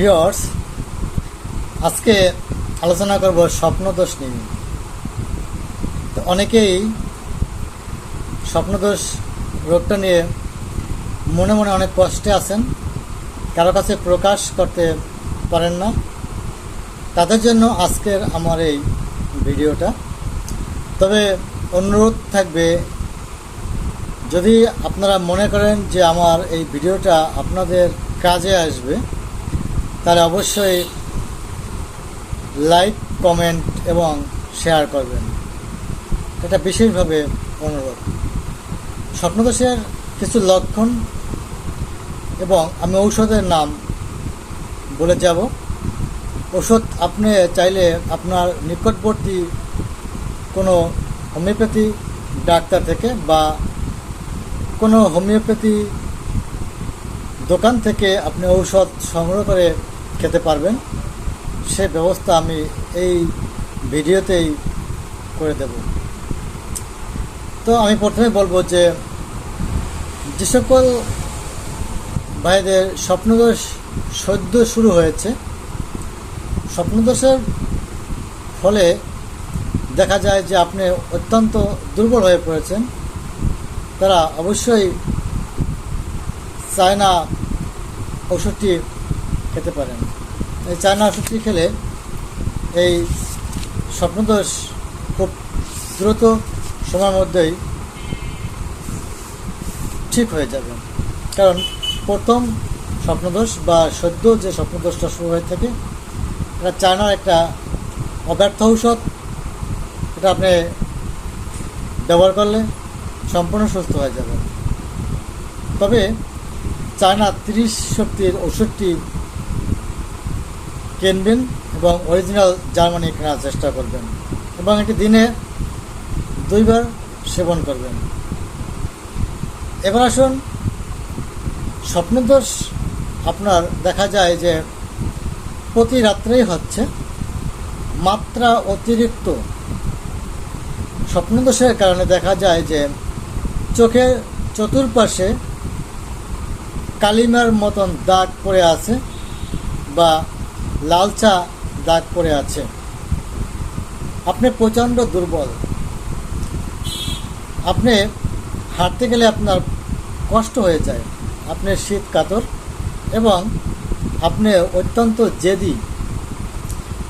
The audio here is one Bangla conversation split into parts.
ভিওর্স আজকে আলোচনা করব স্বপ্নদোষ নিয়ে। তো অনেকেই স্বপ্নদোষ রোগটা নিয়ে মনে মনে অনেক কষ্টে আছেন, কারও কাছে প্রকাশ করতে পারেন না। তাদের জন্য আজকের আমার এই ভিডিওটা। তবে অনুরোধ থাকবে, যদি আপনারা মনে করেন যে আমার এই ভিডিওটা আপনাদের কাজে আসবে তাহলে অবশ্যই লাইক, কমেন্ট এবং শেয়ার করবেন। এটা বিশেষভাবে অনুরোধ। স্বপ্নদোষের কিছু লক্ষণ এবং আমি ঔষধের নাম বলে যাব। ওষুধ আপনি চাইলে আপনার নিকটবর্তী কোনো হোমিওপ্যাথি ডাক্তার থেকে বা কোনো হোমিওপ্যাথি দোকান থেকে আপনি ঔষধ সংগ্রহ করে খেতে পারবেন, সে ব্যবস্থা আমি এই ভিডিওতেই করে দেব। তো আমি প্রথমে বলব যে যে সকল ভাইদের স্বপ্নদোষ সদ্য শুরু হয়েছে। স্বপ্নদোষের ফলে দেখা যায় যে আপনি অত্যন্ত দুর্বল হয়ে পড়েছেন। তারা অবশ্যই চায়না ওষুধটি খেতে পারেন। এই চায়না ওষুধটি খেলে এই স্বপ্নদোষ খুব দ্রুত সময়ের মধ্যেই ঠিক হয়ে যাবে। কারণ প্রথম স্বপ্নদোষ বা সদ্য যে স্বপ্নদোষটা শুরু হয়ে থাকে, এটা চায়নার একটা অব্যর্থ ঔষধ। এটা আপনি ব্যবহার করলে সম্পূর্ণ সুস্থ হয়ে যাবে। তবে চায়না তিরিশ শক্তির ওষুধটি কিনবেন এবং অরিজিনাল জার্মানি কেনার চেষ্টা করবেন এবং এটি দিনে দুইবার সেবন করবেন। এবার আসুন স্বপ্নদোষ আপনার দেখা যায় যে প্রতি রাত্রেই হচ্ছে মাত্রা অতিরিক্ত। স্বপ্নদোষের কারণে দেখা যায় যে চোখের চতুর্পাশে কালিমার মতন দাগ পড়ে আছে বা লালচা দাগ পড়ে আছে। আপনি প্রচণ্ড দুর্বল। আপনি হাঁটতে গেলে আপনার কষ্ট হয়ে যায়। আপনি শীত কাতর এবং আপনি অত্যন্ত জেদি।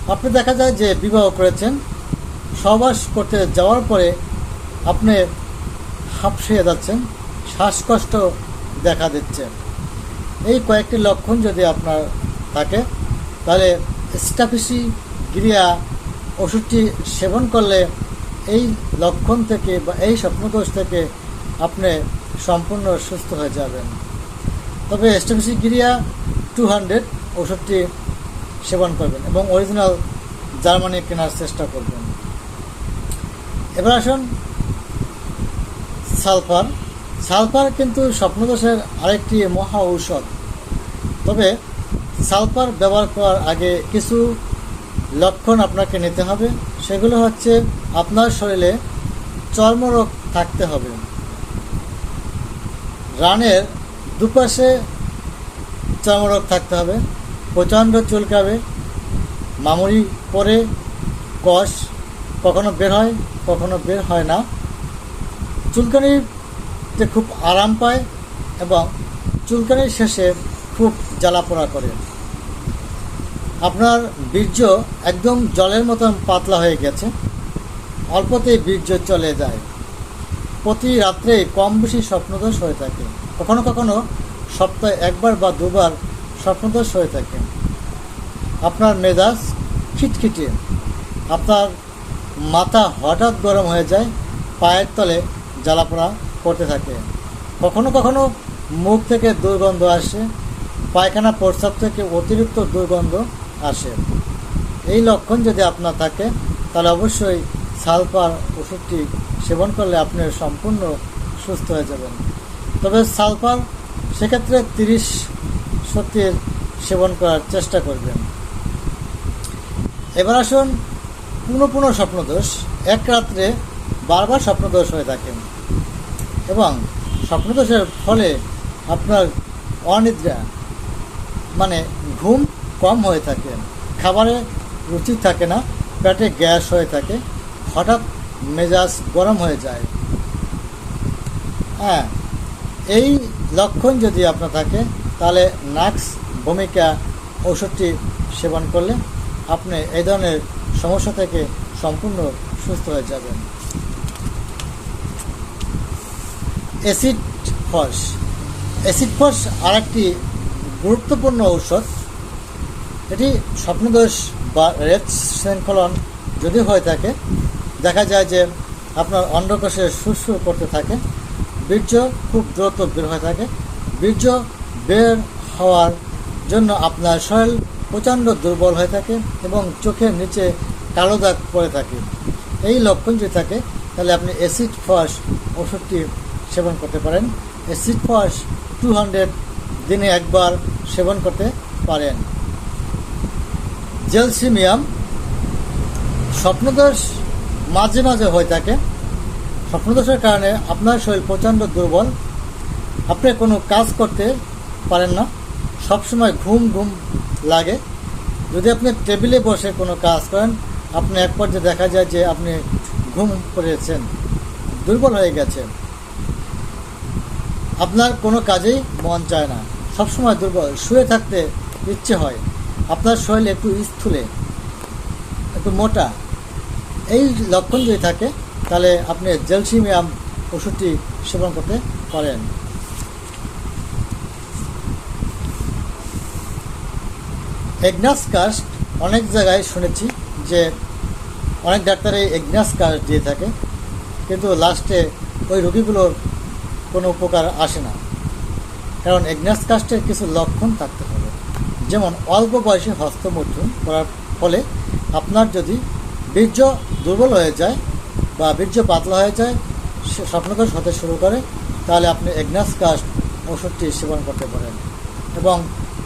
আপনি দেখা যায় যে বিবাহ করেছেন, সহবাস করতে যাওয়ার পরে আপনি হাঁপসিয়ে যাচ্ছেন, শ্বাসকষ্ট দেখা দিচ্ছে। এই কয়েকটি লক্ষণ যদি আপনার থাকে তাহলে স্টাফিসি গিরিয়া ওষুধটি সেবন করলে এই লক্ষণ থেকে বা এই স্বপ্নদোষ থেকে আপনি সম্পূর্ণ সুস্থ হয়ে যাবেন। তবে স্টাফিসি গিরিয়া টু হান্ড্রেড ওষুধটি সেবন করবেন এবং অরিজিনাল জার্মানি কেনার চেষ্টা করবেন। এবার আসুন সালফার। সালফার কিন্তু স্বপ্নদোষের আরেকটি মহা ঔষধ। তবে সালফার ব্যবহার করার আগে কিছু লক্ষণ আপনাকে নিতে হবে। সেগুলো হচ্ছে আপনার শরীরে চর্মরোগ থাকতে হবে। রানের দুপাশে চর্মরোগ থাকতে হবে। প্রচণ্ড চুলকাবে মামুরি পরে কষ কখনো বের হয়, কখনো বের হয় না। চুলকানিতে খুব আরাম পায় এবং চুলকানির শেষে খুব জ্বালাপোড়া করে। আপনার বীর্য একদম জলের মতন পাতলা হয়ে গেছে। অল্পতেই বীর্য চলে যায়। প্রতি রাত্রে কম বেশি স্বপ্নদোষ হয়ে থাকে। কখনো কখনো সপ্তাহে একবার বা দুবার স্বপ্নদোষ হয়ে থাকে। আপনার মেজাজ খিটখিটে। আপনার মাথা হঠাৎ গরম হয়ে যায়, পায়ের তলে জ্বালাপোড়া করতে থাকে। কখনো কখনো মুখ থেকে দুর্গন্ধ আসে পায়খানা প্রস্রাব থেকে অতিরিক্ত দুর্গন্ধ আসে। এই লক্ষণ যদি আপনার থাকে, তাহলে অবশ্যই সালফার ওষুধটি সেবন করলে আপনি সম্পূর্ণ সুস্থ হয়ে যাবেন। তবে সালফার সেক্ষেত্রে তিরিশ শক্তির সেবন করার চেষ্টা করবেন। এবার আসুন পুনঃ পুনঃ স্বপ্নদোষ। এক রাত্রে বারবার স্বপ্নদোষ হয়ে থাকেন এবং স্বপ্নদোষের ফলে আপনার অনিদ্রা মানে ঘুম কম হয়ে থাকে, খাবারে রুচি থাকে না, পেটে গ্যাস হয়ে থাকে, হঠাৎ মেজাজ গরম হয়ে যায়। হ্যাঁ এই লক্ষণ যদি আপনার থাকে, তাহলে নাক্স ভূমিকা ঔষধটি সেবন করলে আপনি এই ধরনের সমস্যা থেকে সম্পূর্ণ সুস্থ হয়ে যাবেন। অ্যাসিড ফস। অ্যাসিড ফস আর একটি গুরুত্বপূর্ণ ঔষধ। এটি স্বপ্নদোষ বা রেড শৃঙ্খলন যদি হয়ে থাকে, দেখা যায় যে আপনার অন্ডকোষে সুরসুর করতে থাকে, বীর্য খুব দ্রুত বের হয়ে থাকে। বীর্য বের হওয়ার জন্য আপনার শরীর প্রচণ্ড দুর্বল হয়ে থাকে এবং চোখের নিচে কালো দাগ পড়ে থাকে। এই লক্ষণ যদি থাকে, তাহলে আপনি অ্যাসিড ফস ওষুধটি সেবন করতে পারেন। অ্যাসিড ফস টু হান্ড্রেড দিনে একবার সেবন করতে পারেন। জেলসিমিয়াম স্বপ্নদোষ মাঝে মাঝে হয়ে থাকে। স্বপ্নদোষের কারণে আপনার শরীর প্রচণ্ড দুর্বল। আপনি কোনো কাজ করতে পারেন না। সবসময় ঘুম ঘুম লাগে। যদি আপনি টেবিলে বসে কোনো কাজ করেন, আপনি এক পর্যায়ে দেখা যায় যে আপনি ঘুম করেছেন দুর্বল হয়ে গেছেন। আপনার কোনো কাজেই মন চায় না। সবসময় দুর্বল। শুয়ে থাকতে ইচ্ছে হয়। আপনার শরীর একটু স্থূলে, একটু মোটা। এই লক্ষণ যদি থাকে, তাহলে আপনি জেলসিমিয়াম ওষুধটি সেবন করতে পারেন। এগনাস কাস্ট অনেক জায়গায় শুনেছি যে অনেক ডাক্তারই এগনাস কাস্ট দিয়ে থাকে, কিন্তু লাস্টে ওই রোগীগুলোর কোনো উপকার আসে না। কারণ এগনাস কাস্টের কিছু লক্ষণ থাকতে হবে। যেমন, অল্প বয়সে হস্তমৈথুন করার ফলে আপনার যদি বীর্য দুর্বল হয়ে যায় বা বীর্য পাতলা হয়ে যায় স্বপ্নদোষ হতে শুরু করে, তাহলে আপনি এগনাস কাস্ট ওষুধটি সেবন করতে পারেন। এবং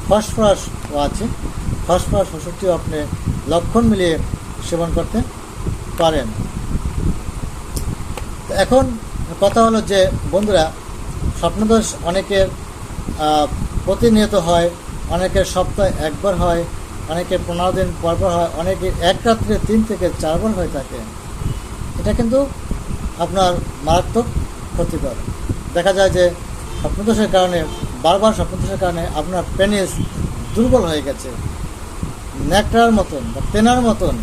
ফসফরাসও আছে। ফসফরাস ওষুধটিও আপনি লক্ষণ মিলিয়ে সেবন করতে পারেন। এখন কথা হলো যে, বন্ধুরা, স্বপ্নদোষ অনেকের প্রতিনিয়ত হয় অনেকের সপ্তাহে একবার হয় অনেকের পনেরো দিন পর পর হয়, অনেকে এক রাত্রে তিন থেকে চারবার হয়ে থাকে। এটা কিন্তু আপনার মারাত্মক ক্ষতিকর। দেখা যায় যে স্বপ্নদোষের কারণে, বারবার স্বপ্নদোষের কারণে আপনার পেনিস দুর্বল হয়ে গেছে। ন্যাকড়ার মতন বা তেনার মতন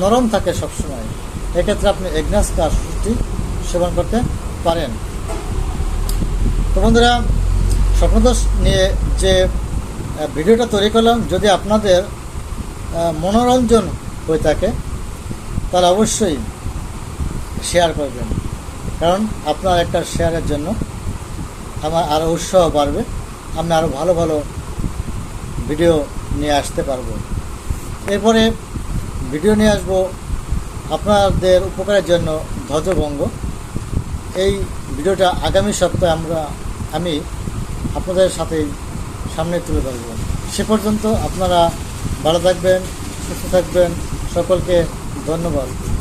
নরম থাকে সবসময়। এক্ষেত্রে আপনি এগনাস ওষুধটি সেবন করতে পারেন। তো বন্ধুরা স্বপ্নদোষ নিয়ে যে ভিডিওটা তৈরি করলাম, যদি আপনাদের মনোরঞ্জন হয়ে থাকে, তাহলে অবশ্যই শেয়ার করবেন। কারণ আপনার একটা শেয়ারের জন্য আমার আরও উৎসাহ বাড়বে, আমি আরও ভালো ভালো ভিডিও নিয়ে আসতে পারব। এরপরে ভিডিও নিয়ে আসব আপনাদের উপকারের জন্য ধ্বজভঙ্গ। এই ভিডিওটা আগামী সপ্তাহে আমরা, আমি আপনাদের সাথেই সামনে তুলে ধরব। সে পর্যন্ত আপনারা ভালো থাকবেন সুস্থ থাকবেন। সকলকে ধন্যবাদ।